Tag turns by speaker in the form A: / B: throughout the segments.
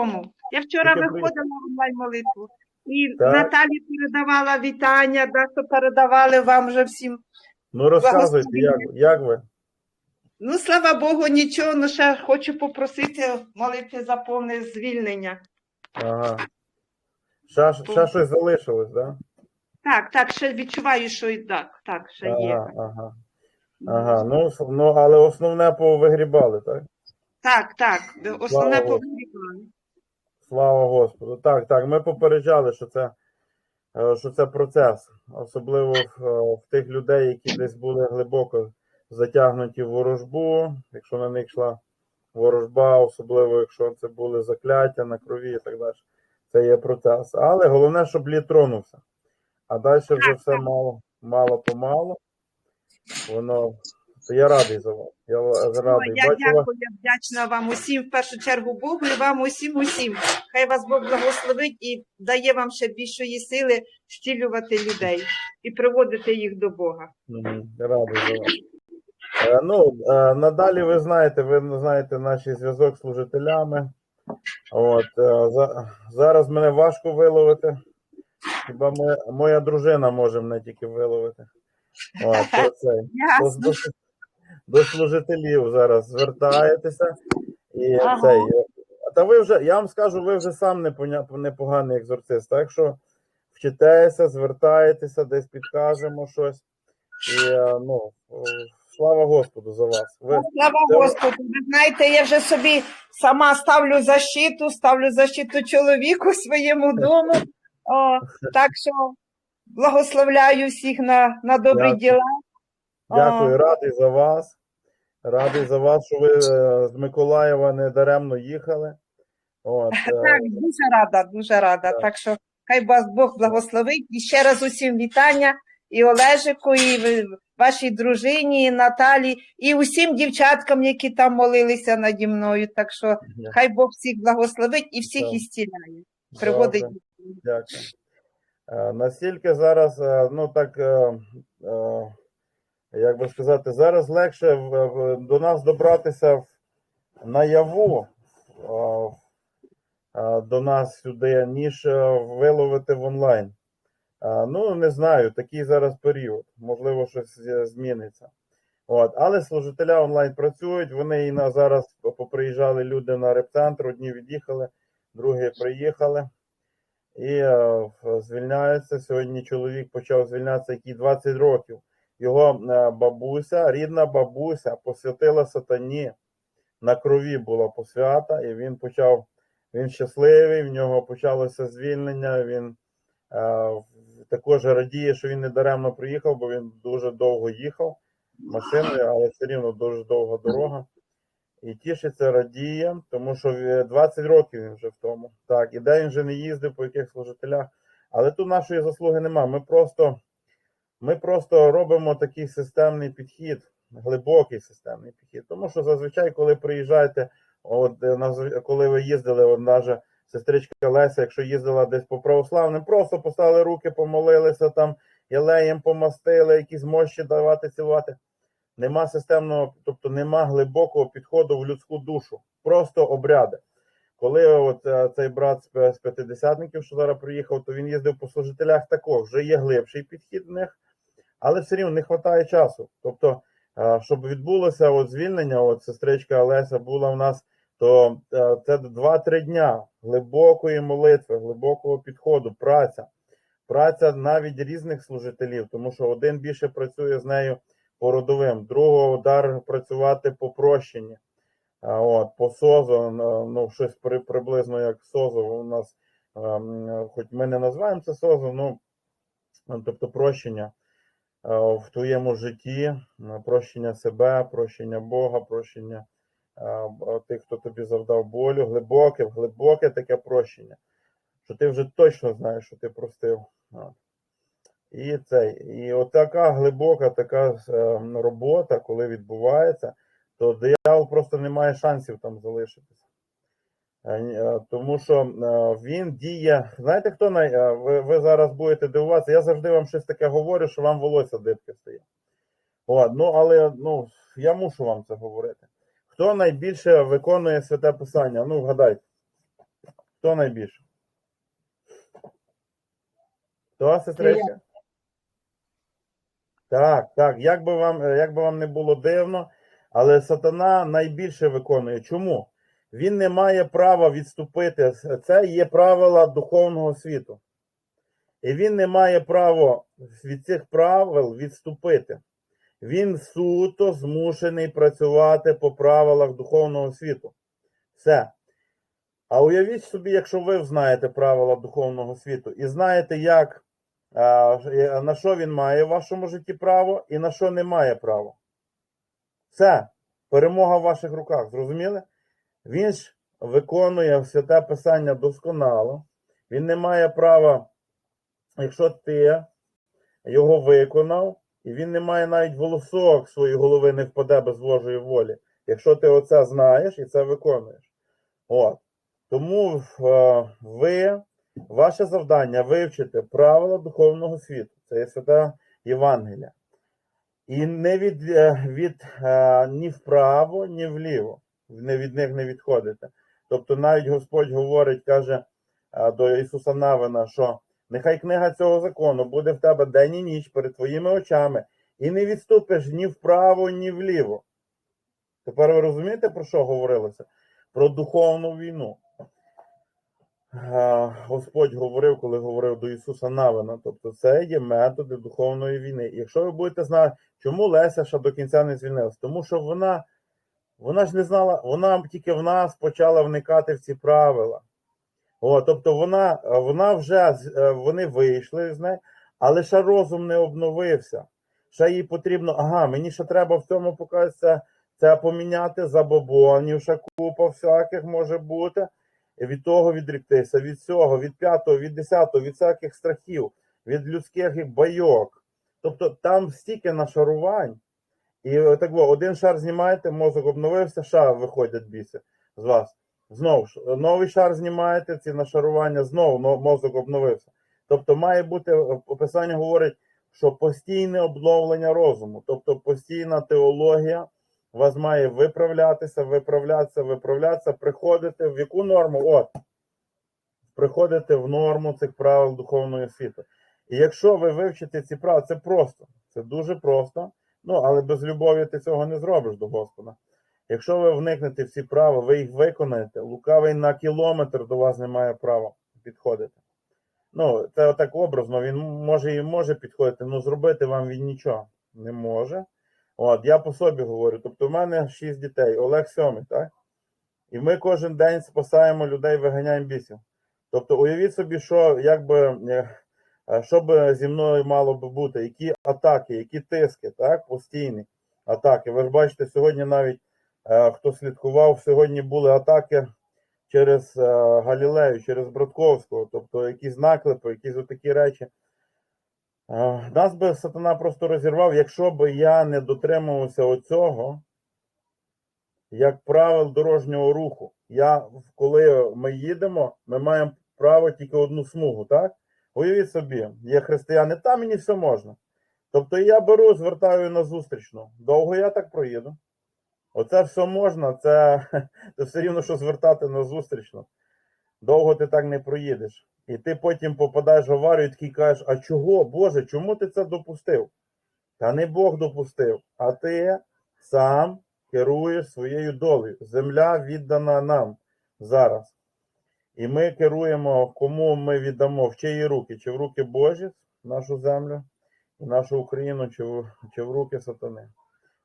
A: тому. Я вчора
B: Таке
A: виходила в онлайн-молитву. І
B: Так.
A: Наталі передавала вітання, да, що передавали вам вже всім.
B: Ну розказуйте, як, як ви?
A: Ну, слава Богу, нічого, ну ще хочу попросити молитви за повне звільнення.
B: Ага. Ще, ще щось залишилось, так?
A: Так, так, ще відчуваю, що і так, так, ще
B: Да?
A: є.
B: Ага, ага. Ага. Ну, ну, але основне повигрібали, так?
A: Так, так, основне повідомлення.
B: Слава Господу. Так, так, ми попереджали, що це, е, що це процес, особливо в, е, в тих людей, які десь були глибоко затягнуті в ворожбу, якщо на них йшла ворожба, особливо якщо це були закляття на крові і так далі. Це є процес. Але головне, щоб лід тронувся. А далі вже все мало, мало помалу. Воно. То Я радий за вас. Я радий.
A: я дякую, я вдячна вам усім, в першу чергу Богу і вам усім усім. Хай вас Бог благословить і дає вам ще більшої сили зцілювати людей і приводити їх до Бога.
B: Мгм, Радий за вас. Е, Ну, е, надалі ви знаєте, ви знаєте наш зв'язок з служителями. От, е, за, зараз мене важко виловити. Хіба моя, моя дружина може мене тільки виловити. От, це. До, служителів зараз звертаєтеся. І
A: Ага.
B: цей. Та ви вже, я вам скажу, ви вже сам непоганий екзорцист. Так що вчитеся, звертаєтеся, десь підкажемо щось. І е, ну, слава Господу за вас. Ви,
A: Слава
B: це-
A: Господу. Ви знаєте, я вже собі сама ставлю защиту, ставлю защиту чоловіку своєму дому. О, так що благословляю всіх на, на добрі
B: Дякую.
A: діла.
B: Дякую,
A: О.
B: радий за вас. Радий за вас, що ви е, з Миколаєва не даремно їхали. От, е,
A: Так, дуже рада, дуже рада.
B: Так.
A: Так що хай вас Бог благословить. І ще раз усім вітання і Олежику, і вашій дружині, і Наталі, і усім дівчаткам, які там молилися наді мною. Так що хай Бог всіх благословить і всіх
B: Так.
A: ісціляє. Приводить.
B: Дякую. Е, Настільки зараз, ну так, як би сказати, зараз легше до нас добратися в- наяву до нас сюди, ніж е, виловити в онлайн. Ну, не знаю, такий зараз період. Можливо, щось зміниться. От. Але служителя онлайн працюють, вони і на зараз поприїжджали люди на репцентр, одні від'їхали, другі приїхали і е, звільняються. Сьогодні чоловік почав звільнятися, який 20 років. Його е, бабуся, рідна бабуся, посвятила сатані. На крові була посвята, і він почав. Він щасливий, в нього почалося звільнення. Він е, також радіє, що він не даремно приїхав, бо він дуже довго їхав машиною, але все рівно дуже довга дорога. І тішиться, радіє, тому що в- 20 років він вже в тому. Так, і де він вже не їздив, по яких служителях. Але тут нашої заслуги нема. Ми просто, ми просто робимо такий системний підхід, глибокий системний підхід. Тому що зазвичай, коли приїжджаєте, от е, коли ви їздили, от навіть сестричка Леся, якщо їздила десь по православним, просто поставили руки, помолилися там, єлеєм помастили, якісь мощі давати, цілувати. Нема системного, тобто нема глибокого підходу в людську душу, просто обряди. Коли от е, цей брат з п'ятидесятників, що зараз приїхав, то він їздив по служителях також, вже є глибший підхід в них, але все рівно не вистачає часу. Тобто, е, щоб відбулося от звільнення, от сестричка Олеся була в нас, то е, це 2-3 дня глибокої молитви, глибокого підходу, праця. Праця навіть різних служителів, тому що один більше працює з нею по родовим, другого удар працювати по прощенні. От, по СОЗО, е, ну, щось при, приблизно як СОЗО у нас, ем, хоч ми не називаємо це СОЗО, ну, тобто прощення е, в твоєму житті, е, прощення себе, прощення Бога, прощення е, тих, хто тобі завдав болю, глибоке, глибоке таке прощення, що ти вже точно знаєш, що ти простив. І цей, і от така глибока така е, робота, коли відбувається, то диявол просто не має шансів там залишитися. Е, е, Тому що е, він діє. Знаєте, хто най... ви, ви зараз будете дивуватися? Я завжди вам щось таке говорю, що вам волосся дибки стає. От, ну, але ну, я мушу вам це говорити. Хто найбільше виконує святе писання? Ну, вгадайте. Хто найбільше? Хто, сестричка? Так, так. Як би вам, як би вам не було дивно, але сатана найбільше виконує. Чому? Він не має права відступити. Це є правила духовного світу. І він не має права від цих правил відступити. Він суто змушений працювати по правилах духовного світу. Все. А уявіть собі, якщо ви знаєте правила духовного світу і знаєте, як, на що він має в вашому житті право і на що не має права. Все. Перемога в ваших руках. Зрозуміли? Він ж виконує святе писання досконало. Він не має права, якщо ти його виконав, і він не має навіть волосок своєї голови не впаде без Божої волі. Якщо ти оце знаєш і це виконуєш. От. Тому е, ви, ваше завдання вивчити правила духовного світу. Це є свята Євангелія. І не від, е, від е, ні вправо, ні вліво. Не від них не відходите. Тобто навіть Господь говорить, каже до Ісуса Навина, що нехай книга цього закону буде в тебе день і ніч перед твоїми очами, і не відступиш ні вправо, ні вліво. Тепер ви розумієте, про що говорилося? Про духовну війну. Господь говорив, коли говорив до Ісуса Навина. Тобто це є методи духовної війни. І якщо ви будете знати, чому Леся ще до кінця не звільнилась, тому що вона, вона ж не знала, вона тільки в нас почала вникати в ці правила. О, тобто вона, вона вже е, вони вийшли з неї, але ще розум не обновився. Ще їй потрібно, ага, мені ще треба в цьому показатися, це поміняти забобонів, ще купа всяких може бути. Від того відріктися, від цього, від п'ятого, від десятого, від всяких страхів, від людських байок. Тобто там стільки нашарувань. І так було, один шар знімаєте, мозок обновився, ша виходять біси з вас. Знову ж, новий шар знімаєте, ці нашарування, знову мозок обновився. Тобто має бути, е, описання говорить, що постійне обновлення розуму, тобто постійна теологія вас має виправлятися, виправлятися, виправлятися, приходити в яку норму? От, приходити в норму цих правил духовної освіти. І якщо ви вивчите ці правила, це просто, це дуже просто, ну але без любові ти цього не зробиш до Господа. Якщо ви вникнете в ці правила, ви їх виконаєте, лукавий на кілометр до вас не має права підходити. Ну, це отак образно, він може і може підходити, але зробити вам він нічого не може. От, я по собі говорю. Тобто, в мене шість дітей, Олег сьомий, так? І ми кожен день спасаємо людей, виганяємо бісів. Тобто, уявіть собі, що якби, е, що би зі мною мало би бути, які атаки, які тиски, так, постійні атаки. Ви ж бачите, сьогодні навіть е, хто слідкував, сьогодні були атаки через е, Галілею, через Братковського, тобто якісь наклепи, якісь отакі речі. Е, Нас би сатана просто розірвав, якщо б я не дотримувався оцього, як правил дорожнього руху. Я, коли ми їдемо, ми маємо право тільки одну смугу, так? Уявіть собі, є християни, там мені все можна. Тобто я беру, звертаю на зустрічну. Довго я так проїду. Оце все можна, це, це все рівно, що звертати на зустрічну. Довго ти так не проїдеш. І ти потім попадаєш в аварію і такий кажеш, а чого, Боже, чому ти це допустив? Та не Бог допустив, а ти сам керуєш своєю долею. Земля віддана нам зараз. І ми керуємо, кому ми віддамо, в чиї руки, чи в руки Божі, нашу землю, нашу Україну, чи в, чи в руки сатани.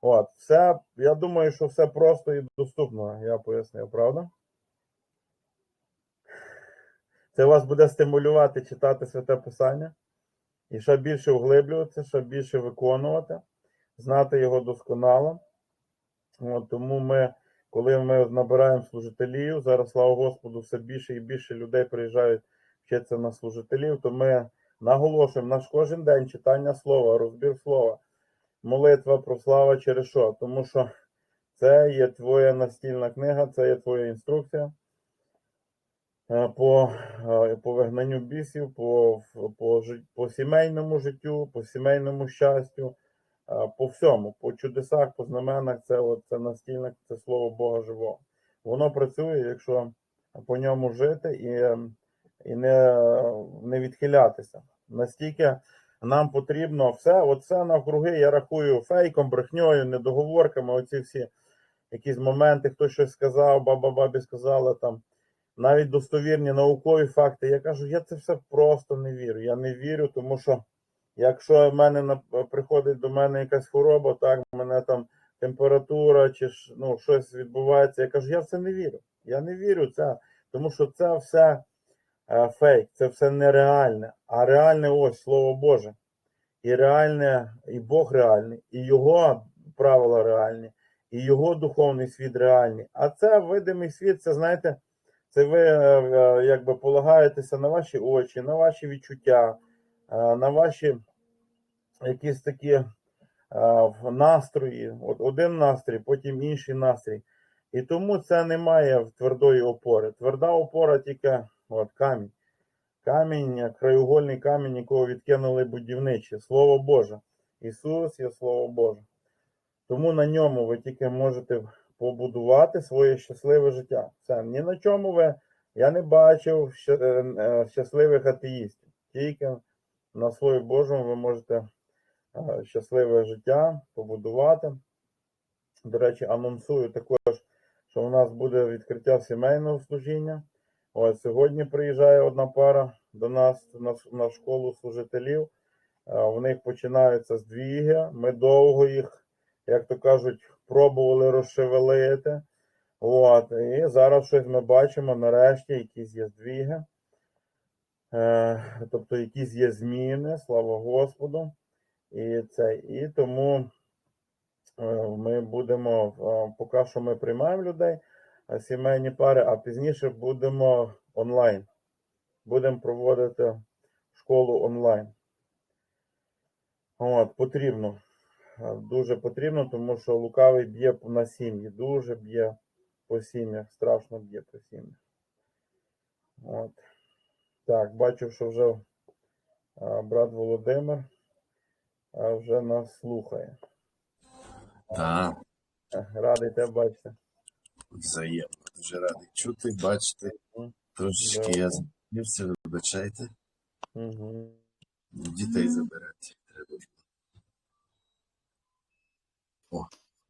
B: От, все, я думаю, що все просто і доступно, я пояснив, правда? Це вас буде стимулювати читати святе Писання і ще більше углиблюватися, ще більше виконувати, знати його досконало. От, тому ми, коли ми набираємо служителів, зараз, слава Господу, все більше і більше людей приїжджають вчитися на служителів, то ми наголошуємо наш кожен день читання слова, розбір слова, молитва, прослава через що? Тому що це є твоя настільна книга, це є твоя інструкція е, по, е, по вигнанню бісів, по, по, по сімейному життю, по сімейному щастю, по всьому, по чудесах, по знаменах, це, от, це настільне, це слово Бога живого. Воно працює, якщо по ньому жити і, і не, не відхилятися. Настільки нам потрібно все, оце навкруги, я рахую фейком, брехньою, недоговорками, оці всі якісь моменти, хтось щось сказав, баба бабі сказала там, навіть достовірні наукові факти. Я кажу, я це все просто не вірю. Я не вірю, тому що якщо в мене приходить до мене якась хвороба, так, в мене там температура чи ну, щось відбувається, я кажу, я в це не вірю. Я не вірю в це, тому що це все е, фейк, це все нереальне. А реальне ось Слово Боже. І реальне, і Бог реальний, і Його правила реальні, і Його духовний світ реальний. А це видимий світ, це знаєте, це ви е, е, якби полагаєтеся на ваші очі, на ваші відчуття, на ваші якісь такі е, настрої. От один настрій, потім інший настрій. І тому це не має твердої опори. Тверда опора тільки от, камінь. Камінь, краєугольний камінь, якого відкинули будівничі. Слово Боже. Ісус є Слово Боже. Тому на ньому ви тільки можете побудувати своє щасливе життя. Це ні на чому ви. Я не бачив е, е, щасливих атеїстів. Тільки на Слові Божому ви можете е, щасливе життя побудувати. До речі, анонсую також, що у нас буде відкриття сімейного служіння. Ось сьогодні приїжджає одна пара до нас на, школу служителів. Е, В них починаються здвіги. Ми довго їх, як то кажуть, пробували розшевелити. От, і зараз щось ми бачимо, нарешті, якісь є здвіги. Е, тобто якісь є зміни, слава Господу. І, це, і тому е, ми будемо, е, поки що ми приймаємо людей, сімейні пари, а пізніше будемо онлайн. Будемо проводити школу онлайн. От, потрібно. Дуже потрібно, тому що лукавий б'є на сім'ї, дуже б'є по сім'ях, страшно б'є по сім'ях. От. Так, бачу, що вже брат Володимир вже нас слухає.
C: Так,
B: Радий тебе бачити.
C: взаємно. Дуже радий чути, бачити. Трошечки я змінився, вибачайте.
B: Угу.
C: Дітей забирати треба. О,